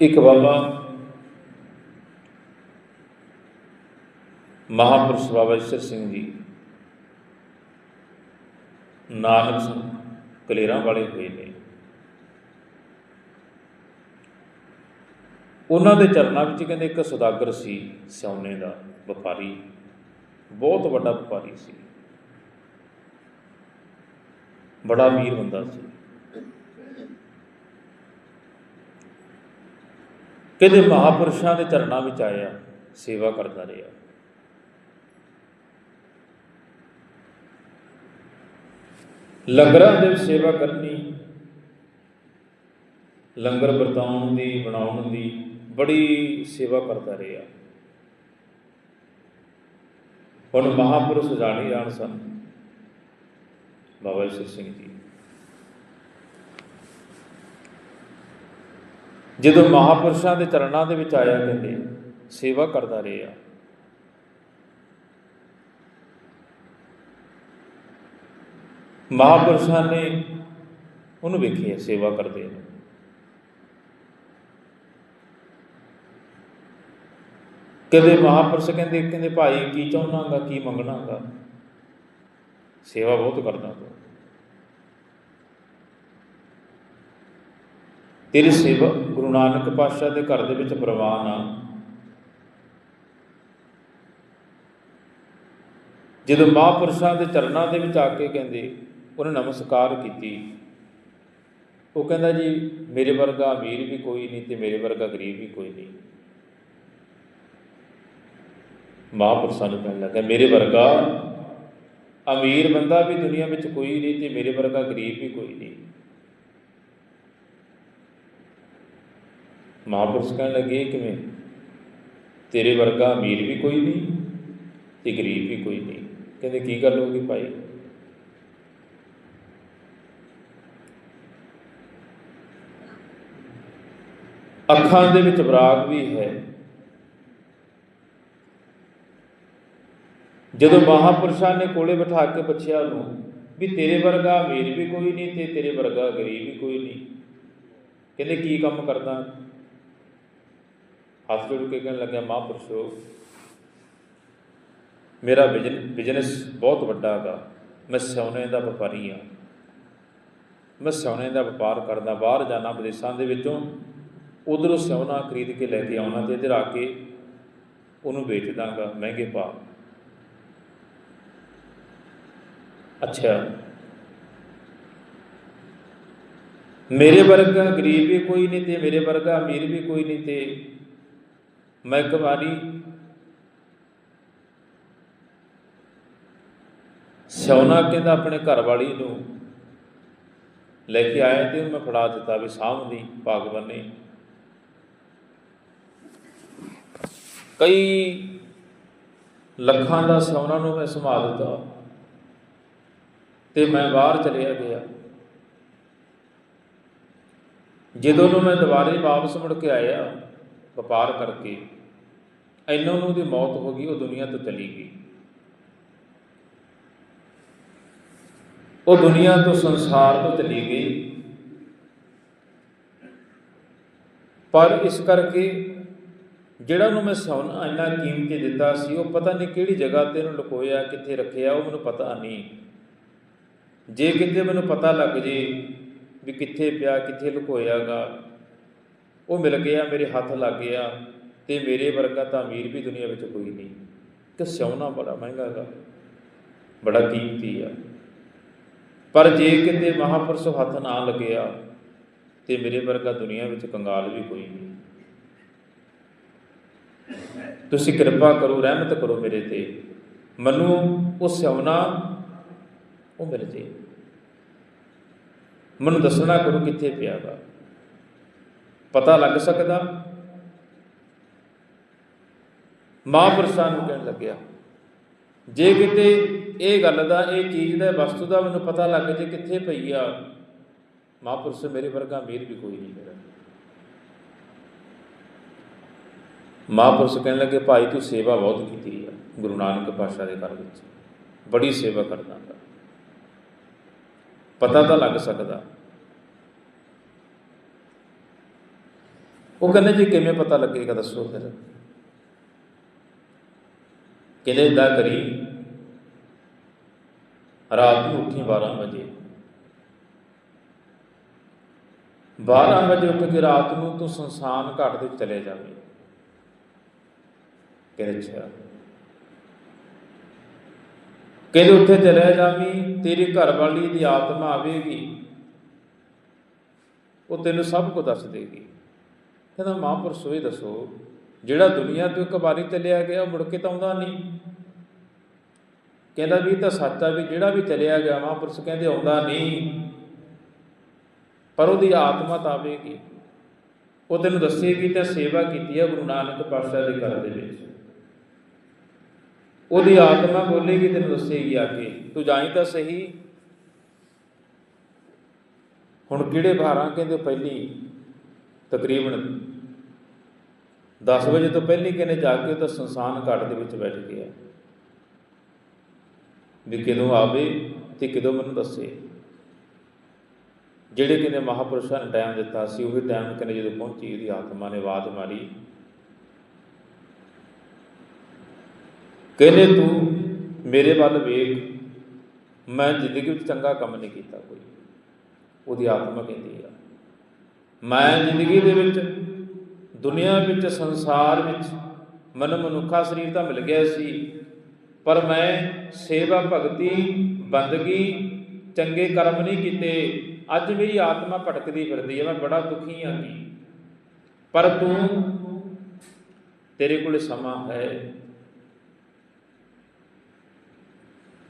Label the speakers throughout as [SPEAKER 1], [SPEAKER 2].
[SPEAKER 1] ਇੱਕ ਬਾਬਾ ਮਹਾਪੁਰਸ਼ ਬਾਬਾ ਈਸ਼ਰ ਸਿੰਘ ਜੀ ਨਾਨਕ ਸਿੰਘ ਕਲੇਰਾਂ ਵਾਲੇ ਹੋਏ ਨੇ। ਉਹਨਾਂ ਦੇ ਚਰਨਾਂ ਵਿੱਚ ਕਹਿੰਦੇ ਇੱਕ ਸੁਦਾਗਰ ਸੀ, ਸਿਉਨੇ ਦਾ ਵਪਾਰੀ, ਬਹੁਤ ਵੱਡਾ ਵਪਾਰੀ ਸੀ। ਬੜਾ ਅਮੀਰ ਹੁੰਦਾ ਸੀ। ਕਹਿੰਦੇ ਮਹਾਪੁਰਸ਼ਾਂ ਦੇ ਚਰਨਾਂ ਵਿੱਚ ਆਇਆ ਸੇਵਾ ਕਰਦਾ ਰਿਹਾ। ਲੰਗਰਾਂ ਦੇ ਸੇਵਾ ਕਰਨੀ, ਲੰਗਰ ਵਰਤਾਉਣ ਦੀ, ਬਣਾਉਣ ਦੀ ਬੜੀ ਸੇਵਾ ਕਰਦਾ ਰਿਹਾ। ਹੁਣ ਮਹਾਪੁਰਸ਼ ਜਾਣੀ ਜਾਣ ਸਨ। ਬਾਬਾ ਈਸ਼ਰ ਸਿੰਘ ਜੀ। ਜਦੋਂ ਮਹਾਪੁਰਸ਼ਾਂ ਦੇ ਚਰਨਾਂ ਦੇ ਵਿੱਚ ਆਇਆ ਕਹਿੰਦੇ, ਸੇਵਾ ਕਰਦਾ ਰਿਹਾ। ਮਹਾਪੁਰਸ਼ਾਂ ਨੇ ਉਹਨੂੰ ਵੇਖਿਆ, ਸੇਵਾ ਕਰਦੇ ਨੂੰ। ਕਦੇ ਮਹਾਪੁਰਸ਼ ਕਹਿੰਦੇ ਕਹਿੰਦੇ, ਭਾਈ, ਕੀ ਚਾਹੁੰਨਾਗਾ ਕੀ ਮੰਗਣਾਗਾ ਸੇਵਾ ਬਹੁਤ ਕਰਦਾ ਤੂੰ ਤੇਰੇ ਸੇਵਾ ਗੁਰੂ ਨਾਨਕ ਪਾਤਸ਼ਾਹ ਦੇ ਘਰ ਦੇ ਵਿੱਚ ਪ੍ਰਵਾਨ ਆ। ਜਦੋਂ ਮਹਾਪੁਰਸ਼ਾਂ ਦੇ ਚਰਨਾਂ ਦੇ ਵਿੱਚ ਆ ਕੇ ਕਹਿੰਦੇ, ਉਹਨੇ ਨਮਸਕਾਰ ਕੀਤੀ। ਉਹ ਕਹਿੰਦਾ ਜੀ, ਮੇਰੇ ਵਰਗਾ ਅਮੀਰ ਵੀ ਕੋਈ ਨਹੀਂ ਤੇ ਮੇਰੇ ਵਰਗਾ ਗਰੀਬ ਵੀ ਕੋਈ ਨਹੀਂ। ਮਹਾਪੁਰਸ਼ਾਂ ਨੂੰ ਕਹਿਣ ਲੱਗਾ, ਮੇਰੇ ਵਰਗਾ ਅਮੀਰ ਬੰਦਾ ਵੀ ਦੁਨੀਆ ਵਿੱਚ ਕੋਈ ਨਹੀਂ ਤੇ ਮੇਰੇ ਵਰਗਾ ਗਰੀਬ ਵੀ ਕੋਈ ਨਹੀਂ। ਮਹਾਪੁਰਸ਼ ਕਹਿਣ ਲੱਗੇ, ਕਿਵੇਂ? ਤੇਰੇ ਵਰਗਾ ਅਮੀਰ ਵੀ ਕੋਈ ਨਹੀਂ ਤੇ ਗਰੀਬ ਵੀ ਕੋਈ ਨਹੀਂ। ਕਹਿੰਦੇ, ਕੀ ਗੱਲ ਹੋ ਗਈ ਭਾਈ? ਅੱਖਾਂ ਦੇ ਵਿੱਚ ਵਿਰਾਗ ਵੀ ਹੈ। ਜਦੋਂ ਮਹਾਪੁਰਸ਼ਾਂ ਨੇ ਕੋਲੇ ਬਿਠਾ ਕੇ ਪੁੱਛਿਆ ਉਹਨੂੰ ਵੀ ਤੇਰੇ ਵਰਗਾ ਅਮੀਰ ਵੀ ਕੋਈ ਨਹੀਂ ਤੇ ਤੇਰੇ ਵਰਗਾ ਗਰੀਬ ਵੀ ਕੋਈ ਨਹੀਂ, ਕਹਿੰਦੇ, ਕੀ ਕੰਮ ਕਰਦਾ? ਹੱਥ ਜੋੜ ਕੇ ਕਹਿਣ ਲੱਗਿਆ ਮਹਾਂਪੁਰਸ਼ੋ ਮੇਰਾ ਬਿਜ਼ਨਸ ਬਹੁਤ ਵੱਡਾ ਹੈਗਾ। ਮੈਂ ਸੋਨੇ ਦਾ ਵਪਾਰੀ ਹਾਂ। ਮੈਂ ਸੋਨੇ ਦਾ ਵਪਾਰ ਕਰਦਾ ਬਾਹਰ ਜਾਣਾ, ਵਿਦੇਸ਼ਾਂ ਦੇ ਵਿੱਚੋਂ ਉਧਰੋਂ ਸੋਨਾ ਖਰੀਦ ਕੇ ਲੈ ਕੇ ਆਉਣਾ ਤੇ ਇੱਧਰ ਆ ਕੇ ਉਹਨੂੰ ਵੇਚ ਦਾਂਗਾ, ਮਹਿੰਗੇ ਭਾਅ। ਅੱਛਾ। ਮੇਰੇ ਵਰਗਾ ਗਰੀਬ ਵੀ ਕੋਈ ਨਹੀਂ ਤੇ ਮੇਰੇ ਵਰਗਾ ਅਮੀਰ ਵੀ ਕੋਈ ਨਹੀਂ ਤੇ ਮੈਂ ਇੱਕ ਵਾਰੀ ਸੋਨਾ ਕਹਿੰਦਾ ਆਪਣੇ ਘਰ ਵਾਲੀ ਨੂੰ ਲੈ ਕੇ ਆਇਆ ਤੇ ਮੈਂ ਫੜਾ ਦਿੱਤਾ ਵੀ ਸਾਹਮਣੀ ਭਾਗ ਨੇ ਕਈ ਲੱਖਾਂ ਦਾ ਸੋਨਾ ਨੂੰ ਮੈਂ ਸੰਭਾਲ ਦਿੱਤਾ ਤੇ ਮੈਂ ਬਾਹਰ ਚਲਿਆ ਗਿਆ। ਜਦੋਂ ਨੂੰ ਮੈਂ ਦੁਬਾਰੇ ਵਾਪਸ ਮੁੜ ਕੇ ਆਇਆ ਵਪਾਰ ਕਰਕੇ ਐਨੋਂ ਨੂੰ ਦੀ ਮੌਤ ਹੋ ਗਈ, ਉਹ ਦੁਨੀਆ ਤੋਂ ਚਲੀ ਗਈ। ਉਹ ਦੁਨੀਆ ਤੋਂ ਸੰਸਾਰ ਤੋਂ ਚਲੀ ਗਈ। ਪਰ ਇਸ ਕਰਕੇ ਜਿਹੜਾ ਨੂੰ ਮੈਂ ਸੋਨਾ ਇੰਨਾ ਕੀਮਤੀ ਦਿੱਤਾ ਸੀ, ਉਹ ਪਤਾ ਨਹੀਂ ਕਿਹੜੀ ਜਗ੍ਹਾ ਤੇ ਉਹਨੂੰ ਲੁਕੋਇਆ, ਕਿੱਥੇ ਰੱਖਿਆ, ਉਹ ਮੈਨੂੰ ਪਤਾ ਨਹੀਂ। ਜੇ ਕਿਤੇ ਮੈਨੂੰ ਪਤਾ ਲੱਗ ਜੇ ਵੀ ਕਿੱਥੇ ਪਿਆ, ਕਿੱਥੇ ਲੁਕੋਇਆਗਾ ਉਹ ਮਿਲ ਗਿਆ, ਮੇਰੇ ਹੱਥ ਲੱਗ ਗਿਆ ਤੇ ਮੇਰੇ ਵਰਗਾ ਤਾਂ ਅਮੀਰ ਵੀ ਦੁਨੀਆ ਵਿੱਚ ਕੋਈ ਨਹੀਂ। ਕਿ ਸੋਨਾ ਬੜਾ ਮਹਿੰਗਾ ਹੈਗਾ। ਬੜਾ ਕੀਮਤੀ ਆ। ਪਰ ਜੇ ਕਿਤੇ ਮਹਾਪੁਰਸ਼ ਹੱਥ ਨਾ ਲੱਗਿਆ ਤੇ ਮੇਰੇ ਵਰਗਾ ਦੁਨੀਆ ਵਿੱਚ ਕੰਗਾਲ ਵੀ ਕੋਈ ਨਹੀਂ। ਤੁਸੀਂ ਕਿਰਪਾ ਕਰੋ, ਰਹਿਮਤ ਕਰੋ ਮੇਰੇ ਤੇ। ਮੈਨੂੰ ਉਹ ਸਿਉਣਾ ਉਹ ਮਿਲ ਜੇ। ਮੈਨੂੰ ਦੱਸਣਾ ਕਰੋ ਕਿੱਥੇ ਪਿਆ ਵਾ। ਪਤਾ ਲੱਗ ਸਕਦਾ? ਮਹਾਂਪੁਰਸ਼ਾਂ ਨੂੰ ਕਹਿਣ ਲੱਗਿਆ, ਜੇ ਕਿਤੇ ਇਹ ਗੱਲ ਦਾ, ਇਹ ਚੀਜ਼ ਦਾ, ਵਸਤੂ ਦਾ ਮੈਨੂੰ ਪਤਾ ਲੱਗ ਜੇ ਕਿੱਥੇ ਪਈ ਆ, ਮਹਾਂਪੁਰਸ਼ ਮੇਰੇ ਵਰਗਾ ਅਮੀਰ ਵੀ ਕੋਈ ਨਹੀਂ ਮੇਰਾ ਮਹਾਂਪੁਰਸ਼ ਕਹਿਣ ਲੱਗੇ, ਭਾਈ, ਤੂੰ ਸੇਵਾ ਬਹੁਤ ਕੀਤੀ ਆ, ਗੁਰੂ ਨਾਨਕ ਪਾਤਸ਼ਾਹ ਦੇ ਘਰ ਵਿੱਚ। ਬੜੀ ਸੇਵਾ ਕਰਦਾ ਪਤਾ ਤਾਂ ਲੱਗ ਸਕਦਾ ਉਹ ਕਹਿੰਦੇ ਜੀ ਕਿਵੇਂ ਪਤਾ ਲੱਗੇਗਾ ਦੱਸੋ ਫਿਰ। ਕਹਿੰਦੇ ਏਦਾਂ ਕਰੀ, ਰਾਤ ਨੂੰ ਉੱਠੀ 12 ਵਜੇ। 12 ਵਜੇ ਉੱਠ ਕੇ ਰਾਤ ਨੂੰ ਤੂੰ ਸੰਸਾਨ ਘਾਟ ਦੇ ਵਿੱਚ ਚਲੇ ਜਾਵੇਂ। ਕਹਿੰਦੇ ਅੱਛਾ ਕਹਿੰਦੇ ਉੱਥੇ ਚਲੇ ਜਾਵੀਂ, ਤੇਰੀ ਘਰ ਵਾਲੀ ਦੀ ਆਤਮਾ ਆਵੇਗੀ। ਉਹ ਤੈਨੂੰ ਸਭ ਕੁਝ ਦੱਸ ਦੇਗੀ। ਕਹਿੰਦਾ ਮਹਾਂਪੁਰਸ਼ ਇਹ ਦੱਸੋ, ਜਿਹੜਾ ਦੁਨੀਆ ਤੋਂ ਇੱਕ ਵਾਰੀ ਚਲਿਆ ਗਿਆ, ਉਹ ਮੁੜ ਕੇ ਤਾਂ ਆਉਂਦਾ ਨਹੀਂ। ਕਹਿੰਦਾ ਵੀ ਤਾਂ ਸੱਚ ਆ ਵੀ ਜਿਹੜਾ ਵੀ ਚਲਿਆ ਗਿਆ ਮਹਾਂਪੁਰਸ਼ ਕਹਿੰਦੇ ਆਉਂਦਾ ਨਹੀਂ। ਪਰ ਉਹਦੀ ਆਤਮਾ ਤਾਂ ਆਵੇਗੀ ਉਹ ਤੈਨੂੰ ਦੱਸੇਗੀ ਤੇ ਸੇਵਾ ਕੀਤੀ ਹੈ ਗੁਰੂ ਨਾਨਕ ਪਾਤਸ਼ਾਹ ਦੇ ਘਰ ਦੇ ਵਿੱਚ। ਉਹਦੀ ਆਤਮਾ ਬੋਲੇਗੀ, ਤੈਨੂੰ ਦੱਸੇਗੀ ਆ ਕੇ, ਤੂੰ ਜਾਈ ਤਾਂ ਸਹੀ। ਹੁਣ ਕਿਹੜੇ ਭਾਰਾਂ ਕਹਿੰਦੇ ਪਹਿਲੀ? ਤਕਰੀਬਨ 10 ਵਜੇ ਤੋਂ ਪਹਿਲੀ ਕਹਿੰਦੇ ਜਾ ਕੇ ਉਹ ਤਾਂ ਸੰਸਾਨ ਘਾਟ ਦੇ ਵਿੱਚ ਬੈਠ ਗਿਆ। ਵੀ ਕਿਦੋਂ ਆਵੇ ਤੇ ਕਿਦੋਂ ਮੈਨੂੰ ਦੱਸੇ। ਜਿਹੜੇ ਕਹਿੰਦੇ ਮਹਾਪੁਰਸ਼ਾਂ ਨੇ ਟਾਈਮ ਦਿੱਤਾ ਸੀ, ਉਹੀ ਟਾਈਮ ਕਹਿੰਦੇ ਜਦੋਂ ਪਹੁੰਚੀ, ਉਹਦੀ ਆਤਮਾ ਨੇ ਆਵਾਜ਼ ਮਾਰੀ। ਕਹਿੰਦੇ, ਤੂੰ ਮੇਰੇ ਵੱਲ ਵੇਖ। ਮੈਂ ਜ਼ਿੰਦਗੀ ਵਿੱਚ ਚੰਗਾ ਕੰਮ ਨਹੀਂ ਕੀਤਾ ਕੋਈ। ਉਹਦੀ ਆਤਮਾ ਕਹਿੰਦੀ ਆ। ਮੈਂ ਜ਼ਿੰਦਗੀ ਦੇ ਵਿੱਚ, ਦੁਨੀਆ ਵਿੱਚ, ਸੰਸਾਰ ਵਿੱਚ ਮਨ ਮਨੁੱਖਾ ਸਰੀਰ ਤਾਂ ਮਿਲ ਗਿਆ ਸੀ, ਪਰ ਮੈਂ ਸੇਵਾ ਭਗਤੀ, ਬੰਦਗੀ, ਚੰਗੇ ਕਰਮ ਨਹੀਂ ਕੀਤੇ, ਅੱਜ ਮੇਰੀ ਆਤਮਾ ਭਟਕਦੀ ਫਿਰਦੀ ਹੈ, ਮੈਂ ਬੜਾ ਦੁਖੀ ਹਾਂ ਜੀ। ਪਰ ਤੂੰ ਤੇਰੇ ਕੋਲ ਸਮਾਂ ਹੈ।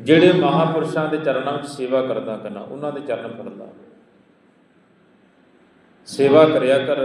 [SPEAKER 1] ਜਿਹੜੇ ਮਹਾਪੁਰਸ਼ਾਂ ਦੇ ਚਰਨਾਂ ਵਿੱਚ ਸੇਵਾ ਕਰਦਾ ਕਰਨਾ ਉਹਨਾਂ ਦੇ ਚਰਨ ਫੜਦਾ। ਸੇਵਾ ਕਰਿਆ ਕਰ।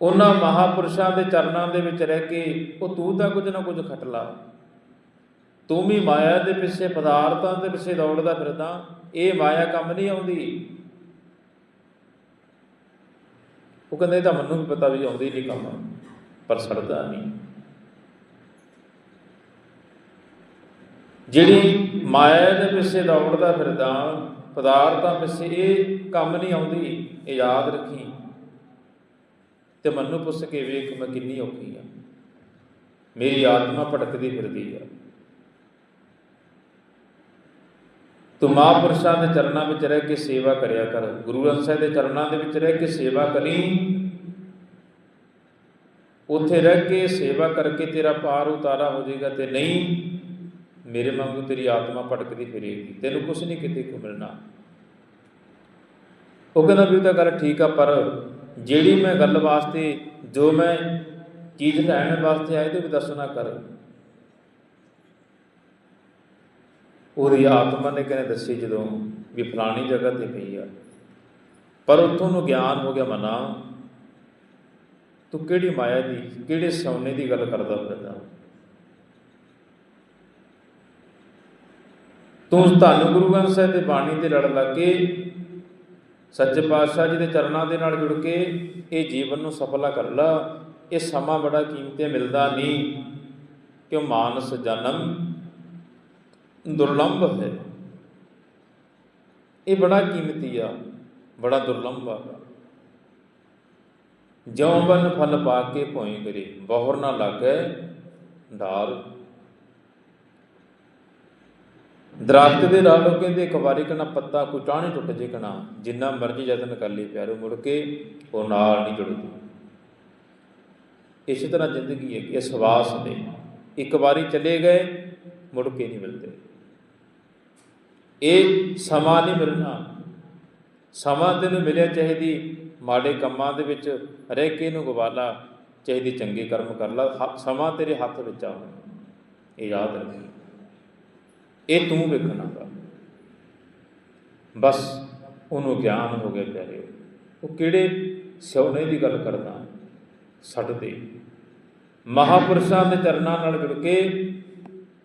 [SPEAKER 1] ਉਹਨਾਂ ਮਹਾਪੁਰਸ਼ਾਂ ਦੇ ਚਰਨਾਂ ਦੇ ਵਿੱਚ ਰਹਿ ਕੇ ਉਹ ਤੂੰ ਤਾਂ ਕੁਝ ਨਾ ਕੁਝ ਖਟਲਾ ਤੂੰ ਵੀ ਮਾਇਆ ਦੇ ਪਿੱਛੇ ਪਦਾਰਥਾਂ ਦੇ ਪਿੱਛੇ ਦੌੜਦਾ ਫਿਰਦਾ, ਇਹ ਮਾਇਆ ਕੰਮ ਨਹੀਂ ਆਉਂਦੀ। ਉਹ ਕਹਿੰਦੇ ਤਾਂ ਮੈਨੂੰ ਵੀ ਪਤਾ ਵੀ ਆਉਂਦੀ ਨਹੀਂ ਕੰਮ, ਪਰ ਸੜਦਾ ਨਹੀਂ। ਜਿਹੜੀ ਮਾਇਆ ਦੇ ਪਿੱਛੇ ਦੌੜਦਾ ਫਿਰਦਾ ਪਦਾਰਥਾਂ ਪਿੱਛੇ ਇਹ ਕੰਮ ਨਹੀਂ ਆਉਂਦੀ, ਇਹ ਯਾਦ ਰੱਖੀ। ਤੇ ਮੈਨੂੰ ਪੁੱਛ ਕੇ ਵੇਖ ਮੈਂ ਕਿੰਨੀ ਔਖੀ ਆ। ਮੇਰੀ ਆਤਮਾ ਭਟਕਦੀ ਫਿਰਦੀ ਆ। ਤੂੰ ਮਹਾਂਪੁਰਸ਼ਾਂ ਦੇ ਚਰਨਾਂ ਵਿੱਚ ਰਹਿ ਕੇ ਸੇਵਾ ਕਰਿਆ ਕਰ। ਗੁਰੂ ਗ੍ਰੰਥ ਸਾਹਿਬ ਦੇ ਚਰਨਾਂ ਦੇ ਵਿੱਚ ਰਹਿ ਕੇ ਸੇਵਾ ਕਰੀ। ਉੱਥੇ ਰਹਿ ਕੇ ਸੇਵਾ ਕਰਕੇ ਤੇਰਾ ਪਾਰ ਉਤਾਰਾ ਹੋ ਜਾਏਗਾ ਤੇ ਨਹੀਂ ਮੇਰੇ ਵਾਂਗੂ ਤੇਰੀ ਆਤਮਾ ਭਟਕਦੀ ਫਿਰੇਗੀ, ਤੈਨੂੰ ਕੁਝ ਨਹੀਂ ਕਿਤੇ ਕੋ ਮਿਲਣਾ। ਉਹ ਕਹਿੰਦਾ ਵੀ ਉਹ ਤਾਂ ਗੱਲ ਠੀਕ ਆ, ਪਰ ਜਿਹੜੀ ਮੈਂ ਗੱਲ ਵਾਸਤੇ, ਜੋ ਮੈਂ ਚੀਜ਼ ਲੈਣ ਵਾਸਤੇ ਆਏ ਤੇ ਵੀ ਦੱਸਣਾ ਕਰ। ਉਹਦੀ ਆਤਮਾ ਨੇ ਕਹਿੰਦੇ ਦੱਸੀ ਜਦੋਂ ਵੀ ਫਲਾਣੀ ਜਗ੍ਹਾ ਤੇ ਪਈ ਆ? ਪਰ ਉੱਥੋਂ ਨੂੰ ਗਿਆਨ ਹੋ ਗਿਆ, ਮਨਾ। ਤੂੰ ਕਿਹੜੀ ਮਾਇਆ ਦੀ, ਕਿਹੜੇ ਸੋਨੇ ਦੀ ਗੱਲ ਕਰਦਾ ਫਿਰਦਾ? ਤੂੰ ਧੰਨ ਗੁਰੂ ਗ੍ਰੰਥ ਸਾਹਿਬ ਦੇ ਬਾਣੀ ਤੇ ਲੜ ਲੱਗ ਕੇ, ਸੱਚੇ ਪਾਤਸ਼ਾਹ ਜੀ ਦੇ ਚਰਨਾਂ ਦੇ ਨਾਲ ਜੁੜ ਕੇ ਇਹ ਜੀਵਨ ਨੂੰ ਸਫਲਾ ਕਰ ਲਾ। ਇਹ ਸਮਾਂ ਬੜਾ ਕੀਮਤੀ ਮਿਲਦਾ ਨਹੀਂ ਕਿ ਮਾਨਸ ਜਨਮ ਦੁਰਲੰਭ ਹੈ। ਇਹ ਬੜਾ ਕੀਮਤੀ ਆ, ਬੜਾ ਦੁਰਲੰਭ ਆ। ਜਿਉ ਬਨ ਫਲ ਪਾ ਕੇ ਭੋਏ ਕਰੇ, ਬਹੁਰ ਨਾ ਲੱਗੈ ਢਾਲ ਦਰਖਤ ਦੇ ਨਾਲ ਉਹ ਕਹਿੰਦੇ ਇੱਕ ਵਾਰੀ ਕਣਾ ਪੱਤਾ ਕੋਈ ਟਾਹਣੀ ਟੁੱਟ ਜੇ ਕਣਾ ਜਿੰਨਾ ਮਰਜ਼ੀ ਯਤਨ ਕਰ ਲਈ ਪਿਆਰੋ ਮੁੜ ਕੇ, ਉਹ ਨਾਲ ਨਹੀਂ ਜੁੜਦੀ। ਇਸੇ ਤਰ੍ਹਾਂ ਜ਼ਿੰਦਗੀ ਹੈ ਕਿ ਸਵਾਸ ਦੇ। ਇੱਕ ਵਾਰੀ ਚਲੇ ਗਏ, ਮੁੜ ਕੇ ਨਹੀਂ ਮਿਲਦੇ। ਇਹ ਸਮਾਂ ਨਹੀਂ ਮਿਲਣਾ। ਸਮਾਂ ਤੈਨੂੰ ਮਿਲਿਆ ਚਾਹੀਦੀ, ਮਾੜੇ ਕੰਮਾਂ ਦੇ ਵਿੱਚ ਰਹਿ ਕੇ ਇਹਨੂੰ ਗਵਾਲਾ, ਚਾਹੀਦੀ ਚੰਗੇ ਕਰਮ ਕਰ ਲਾ। ਸਮਾਂ ਤੇਰੇ ਹੱਥ ਵਿੱਚ ਆ ਇਹ ਯਾਦ ਰੱਖੀ। ਇਹ ਤੂੰ ਵੇਖਣਾ ਦਾ ਬਸ ਉਹਨੂੰ ਗਿਆਨ ਹੋ ਗਿਆ ਪਿਆਰੇ। ਉਹ ਕਿਹੜੇ ਸੋਨੇ ਦੀ ਗੱਲ ਕਰਦਾ? ਛੱਡ ਦੇ। ਮਹਾਪੁਰਸ਼ਾਂ ਦੇ ਚਰਨਾਂ ਨਾਲ ਜੁੜ ਕੇ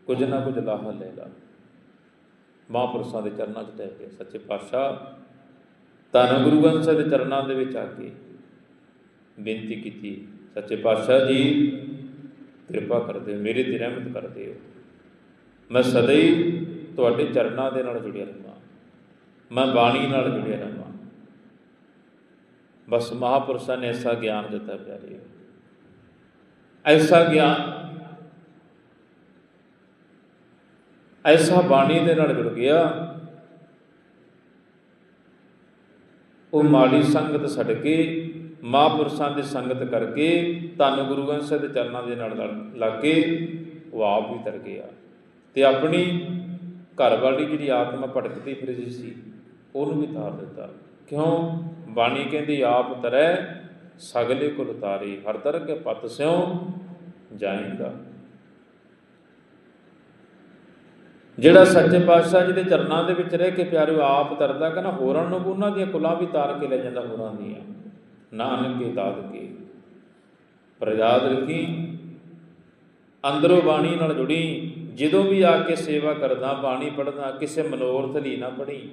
[SPEAKER 1] ਕੁਝ ਨਾ ਕੁਝ ਲਾਹਾ ਲੈ ਲਾ ਮਹਾਪੁਰਸ਼ਾਂ ਦੇ ਚਰਨਾਂ 'ਚ ਟਹਿ ਕੇ ਸੱਚੇ ਪਾਤਸ਼ਾਹ, ਧੰਨ ਗੁਰੂ ਗ੍ਰੰਥ ਸਾਹਿਬ ਦੇ ਚਰਨਾਂ ਦੇ ਵਿੱਚ ਆ ਕੇ ਬੇਨਤੀ ਕੀਤੀ, ਸੱਚੇ ਪਾਤਸ਼ਾਹ ਜੀ, ਕਿਰਪਾ ਕਰਦੇ, ਮੇਰੇ ਤੇ ਰਹਿਮਤ ਕਰਦੇ ਹੋ। ਮੈਂ ਸਦਾ ਹੀ ਤੁਹਾਡੇ ਚਰਨਾਂ ਦੇ ਨਾਲ ਜੁੜਿਆ ਰਹਾਂ ਮੈਂ ਬਾਣੀ ਨਾਲ ਜੁੜਿਆ ਰਹਾਂ ਬਸ ਮਹਾਪੁਰਸ਼ਾਂ ਨੇ ਐਸਾ ਗਿਆਨ ਦਿੱਤਾ ਪਿਆਰੇ। ਐਸਾ ਗਿਆਨ, ਐਸਾ ਬਾਣੀ ਦੇ ਨਾਲ ਜੁੜ ਗਿਆ, ਉਹ ਮਾੜੀ ਸੰਗਤ ਛੱਡ ਕੇ, ਮਹਾਂਪੁਰਸ਼ਾਂ ਦੀ ਸੰਗਤ ਕਰਕੇ, ਧੰਨ ਗੁਰੂ ਗ੍ਰੰਥ ਸਾਹਿਬ ਦੇ ਚਰਨਾਂ ਦੇ ਨਾਲ ਲੜ- ਲੱਗ ਕੇ, ਉਹ ਆਪ ਵੀ ਤਰ ਗਿਆ। ਤੇ ਆਪਣੀ ਘਰ ਵਾਲੀ ਜਿਹੜੀ ਆਤਮਾ ਭਟਕਦੀ ਫਿਰਦੀ ਸੀ, ਉਹਨੂੰ ਵੀ ਤਾਰ ਦਿੱਤਾ। ਕਿਉਂ? ਬਾਣੀ ਕਹਿੰਦੀ, ਆਪ ਤਰੈ, ਸਗਲੇ ਕੁਲ ਤਾਰੇ ਹਰ ਦਰ ਕੇ ਪਤ ਸਿਉ ਜਾਇਂਦਾ ਜਿਹੜਾ ਸੱਚੇ ਪਾਤਸ਼ਾਹ ਜੀ ਦੇ ਚਰਨਾਂ ਦੇ ਵਿੱਚ ਰਹਿ ਕੇ ਪਿਆਰਿਓ, ਆਪ ਤਰਦਾ ਕਹਿੰਦਾ ਹੋਰਾਂ ਨੂੰ ਉਹਨਾਂ ਦੀਆਂ ਕੁਲਾਂ ਵੀ ਤਾਰ ਕੇ ਲੈ ਜਾਂਦਾ, ਹੋਰਾਂ ਦੀਆਂ। ਨਾਨਕ ਕੇ ਦਾਦ ਕੇ ਪਰ ਯਾਦ ਰੱਖੀ, ਅੰਦਰੋਂ ਬਾਣੀ ਨਾਲ ਜੁੜੀ ਜਦੋਂ ਵੀ ਆ ਕੇ ਸੇਵਾ ਕਰਦਾ, ਬਾਣੀ ਪੜਦਾ ਕਿਸੇ ਮਨੋਰਥ ਲਈ ਨਾ ਪੜੀ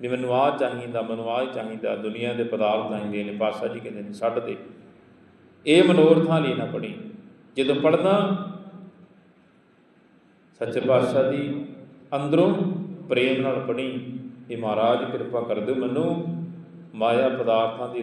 [SPEAKER 1] ਵੀ ਮੈਨੂੰ ਆ ਚਾਹੀਦਾ, ਮੈਨੂੰ ਆਹ ਚਾਹੀਦਾ, ਦੁਨੀਆ ਦੇ ਪਦਾਰਥ ਚਾਹੀਦੇ ਨੇ ਪਾਸਾ ਜੀ ਕਹਿੰਦੇ ਨੇ, ਛੱਡ ਦੇ। ਇਹ ਮਨੋਰਥਾਂ ਲਈ ਨਾ ਪੜੀ ਜਦੋਂ ਪੜਦਾ ਸੱਚੇ ਪਾਤਸ਼ਾਹ ਦੀ ਅੰਦਰੋਂ ਪ੍ਰੇਮ ਨਾਲ ਪੜੀ ਇਹ ਮਹਾਰਾਜ ਕਿਰਪਾ ਕਰ ਦਿਓ ਮੈਨੂੰ ਮਾਇਆ ਪਦਾਰਥਾਂ ਦੀ